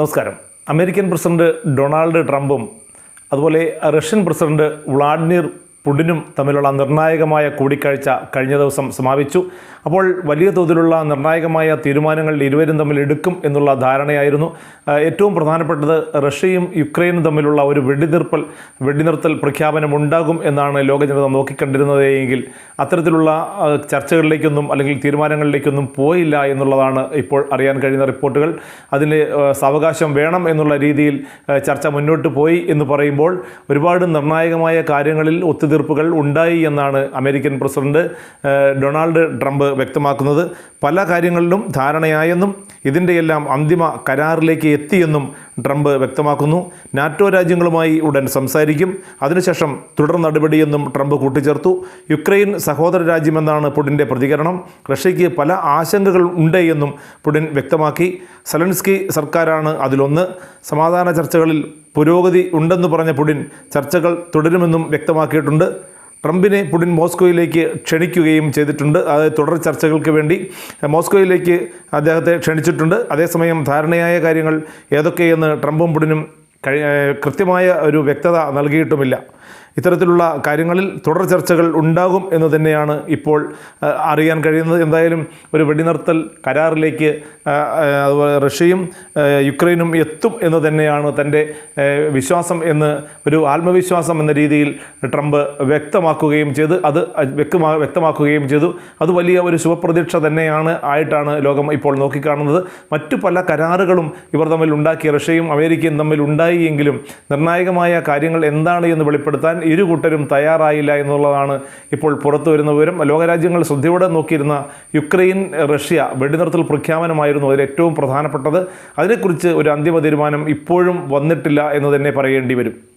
നമസ്കാരം. American president Donald ട്രംപും അതുപോലെ റഷ്യൻ പ്രസിഡന്റ് വ്ളാഡിമിർ പുടിനും തമ്മിലുള്ള നിർണായകമായ കൂടിക്കാഴ്ച കഴിഞ്ഞ ദിവസം സമാപിച്ചു. അപ്പോൾ വലിയ തോതിലുള്ള നിർണായകമായ തീരുമാനങ്ങൾ ഇരുവരും തമ്മിൽ എടുക്കും എന്നുള്ള ധാരണയായിരുന്നു. ഏറ്റവും പ്രധാനപ്പെട്ടത് റഷ്യയും യുക്രൈനും തമ്മിലുള്ള ഒരു വെടിനിർപ്പൽ വെടിനിർത്തൽ പ്രഖ്യാപനം ഉണ്ടാകും എന്നാണ് ലോക ജനത നോക്കിക്കണ്ടിരുന്നത് എങ്കിൽ അത്തരത്തിലുള്ള ചർച്ചകളിലേക്കൊന്നും അല്ലെങ്കിൽ തീരുമാനങ്ങളിലേക്കൊന്നും പോയില്ല എന്നുള്ളതാണ് ഇപ്പോൾ അറിയാൻ കഴിയുന്ന റിപ്പോർട്ടുകൾ. അതിന് സാവകാശം വേണം എന്നുള്ള രീതിയിൽ ചർച്ച മുന്നോട്ട് പോയി എന്ന് പറയുമ്പോൾ ഒരുപാട് നിർണായകമായ കാര്യങ്ങളിൽ ഒത്തുതീർപ്പുകൾ ഉണ്ടായി എന്നാണ് അമേരിക്കൻ പ്രസിഡന്റ് ഡൊണാൾഡ് ട്രംപ് വ്യക്തമാക്കുന്നത് പല കാര്യങ്ങളിലും ധാരണയായെന്നും ഇതിന്റെയെല്ലാം അന്തിമ കരാറിലേക്ക് എത്തിയെന്നും ട്രംപ് വ്യക്തമാക്കുന്നു. നാറ്റോ രാജ്യങ്ങളുമായി ഉടൻ സംസാരിക്കും. അതിനുശേഷം തുടർ നടപടിയെന്നും ട്രംപ് കൂട്ടിച്ചേർത്തു. യുക്രൈൻ സഹോദര രാജ്യമെന്നാണ് പുടിന്റെ പ്രതികരണം. റഷ്യയ്ക്ക് പല ആശങ്കകൾ ഉണ്ട് എന്നും പുടിൻ വ്യക്തമാക്കി. സലൻസ്കി സർക്കാരാണ് അതിലൊന്ന്. സമാധാന ചർച്ചകളിൽ പുരോഗതി ഉണ്ടെന്ന് പറഞ്ഞ പുടിൻ ചർച്ചകൾ തുടരുമെന്നും വ്യക്തമാക്കിയിട്ടുണ്ട്. ട്രംപിനെ പുടിൻ മോസ്കോയിലേക്ക് ക്ഷണിക്കുകയും ചെയ്തിട്ടുണ്ട്. അതായത് തുടർ ചർച്ചകൾക്ക് വേണ്ടി മോസ്കോയിലേക്ക് അദ്ദേഹത്തെ ക്ഷണിച്ചിട്ടുണ്ട്. അതേസമയം ധാരണയായ കാര്യങ്ങൾ ഏതൊക്കെയെന്ന് ട്രംപും പുടിനും കൃത്യമായ ഒരു വ്യക്തത നൽകിയിട്ടുമില്ല. ഇത്തരത്തിലുള്ള കാര്യങ്ങളിൽ തുടർ ചർച്ചകൾ ഉണ്ടാകും എന്ന് തന്നെയാണ് ഇപ്പോൾ അറിയാൻ കഴിയുന്നത്. എന്തായാലും ഒരു വെടിനിർത്തൽ കരാറിലേക്ക് അതുപോലെ റഷ്യയും യുക്രൈനും എത്തും എന്ന് തന്നെയാണ് തന്റെ വിശ്വാസം എന്ന് ഒരു ആത്മവിശ്വാസം എന്ന രീതിയിൽ ട്രംപ് വ്യക്തമാക്കുകയും ചെയ്ത്. അത് വ്യക്തമാ വ്യക്തമാക്കുകയും ചെയ്തു. അത് വലിയ ഒരു ശുഭപ്രതീക്ഷ തന്നെയാണ് ആയിട്ടാണ് ലോകം ഇപ്പോൾ നോക്കിക്കാണുന്നത്. മറ്റു പല കരാറുകളും ഇവർ തമ്മിൽ ഉണ്ടാക്കി റഷ്യയും അമേരിക്കയും തമ്മിൽ ഉണ്ടായി എങ്കിലും നിർണായകമായ കാര്യങ്ങൾ എന്താണ് എന്ന് വെളിപ്പെടുത്താൻ ഇരു കൂട്ടരും തയ്യാറായില്ല എന്നുള്ളതാണ് ഇപ്പോൾ പുറത്തു വരുന്ന വിവരം. ലോകരാജ്യങ്ങൾ ശ്രദ്ധയോടെ നോക്കിയിരുന്ന യുക്രൈൻ റഷ്യ വെടിനിർത്തൽ പ്രഖ്യാപനമായിരുന്നു അതിൽ ഏറ്റവും പ്രധാനപ്പെട്ടത്. അതിനെക്കുറിച്ച് ഒരു അന്തിമ തീരുമാനം ഇപ്പോഴും വന്നിട്ടില്ല എന്ന് തന്നെ പറയേണ്ടി വരും.